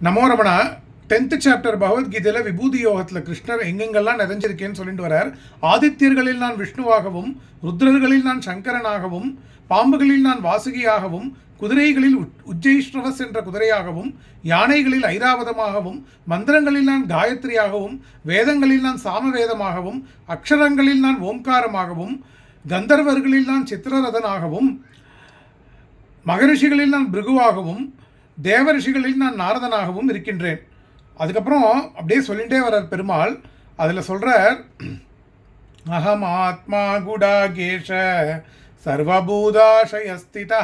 நமோ Ramana tenth chapter பகவத்கீதையில் விபூதி யோகத்தில் கிருஷ்ணர் எங்கெங்கெல்லாம் நிறைஞ்சிருக்கேன்னு சொல்லிட்டு வரார். ஆதித்யர்களில் நான் விஷ்ணுவாகவும் ருத்ரர்களில் நான் சங்கரனாகவும் பாம்புகளில் நான் வாசுகியாகவும் குதிரைகளில் உட்- உஜ்ஜைஷ்ணவஸ் என்ற குதிரையாகவும் யானைகளில் ஐராவதமாகவும் மந்திரங்களில் நான் காயத்ரியாகவும் வேதங்களில் நான் சாமவேதமாகவும் அக்ஷரங்களில் நான் ஓம்காரமாகவும் கந்தர்வர்களில் நான் சித்திரரதனாகவும் மகரிஷிகளில் நான் பிருகுவாகவும் தேவரிஷிகளில் நான் நாரதனாகவும் இருக்கின்றேன். அதுக்கப்புறம் அப்படியே சொல்லிகிட்டே வர்றார் பெருமாள். அதில் சொல்கிறார் அகம் ஆத்மா குடாகேஷ சர்வபூதாஷயஸ்திதா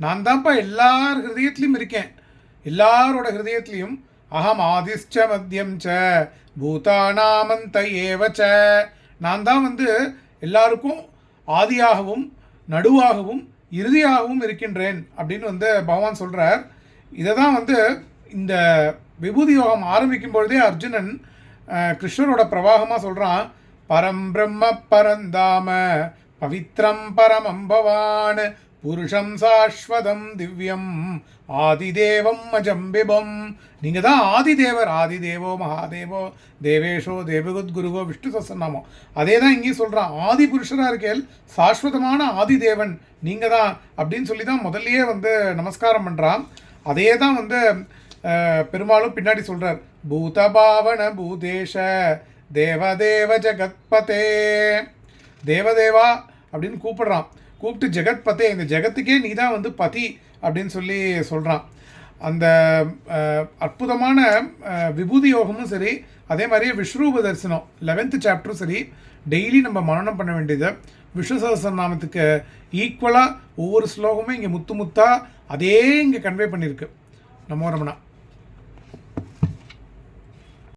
நான் தான்ப்பா எல்லார் ஹிருதயத்துலையும் இருக்கேன். எல்லாரோட ஹிருதயத்துலையும் அகம் ஆதிஷ்ட மத்தியம் ச பூதானாமந்த ஏவச்ச நான் தான் வந்து எல்லாருக்கும் ஆதியாகவும் நடுவாகவும் இறுதியாகவும் இருக்கின்றேன் அப்படின்னு வந்து பகவான் சொல்கிறார் இதை தான் வந்து இந்த விபூதி யோகம் ஆரம்பிக்கும் பொழுதே அர்ஜுனன் கிருஷ்ணரோட பிரவாகமாக சொல்கிறான் பரம் பிரம்ம பரந்தாம பவித்ரம் பரமம் பவான் புருஷம் சாஸ்வதம் திவ்யம் ஆதிதேவம் அஜம்பிபம். நீங்கள் தான் ஆதிதேவர் ஆதிதேவோ மகாதேவோ தேவேஷோ தேவகுத் குருவோ விஷ்ணு சசநாமம் அதே தான் இங்கேயும் சொல்கிறான் ஆதி புருஷராக இருக்கேல் சாஸ்வதமான ஆதிதேவன் நீங்கள் தான் அப்படின்னு சொல்லி தான் முதல்லையே வந்து நமஸ்காரம் பண்ணுறான் அதே தான் வந்து பெருமாளும் பின்னாடி சொல்கிறார் பூதபாவன பூதேஷ தேவதேவ ஜகத்பதே. தேவதேவா அப்படின்னு கூப்பிடுறான். கூப்பிட்டு ஜெகத் பத்தே இந்த ஜெகத்துக்கே நீ தான் வந்து பதி அப்படின்னு சொல்லி சொல்கிறான் அந்த அற்புதமான விபூதி யோகமும் சரி அதே மாதிரியே விஸ்வரூப தரிசனம் லெவன்த்து சாப்டரும் சரி டெய்லி நம்ம மரணம் பண்ண வேண்டியது. விஷ்ணு சகஸ்ரநாமத்துக்கு ஈக்குவலாக ஒவ்வொரு ஸ்லோகமும் இங்கே முத்து முத்தாக அதே இங்கே கன்வே பண்ணியிருக்கு. நமோ ரமணா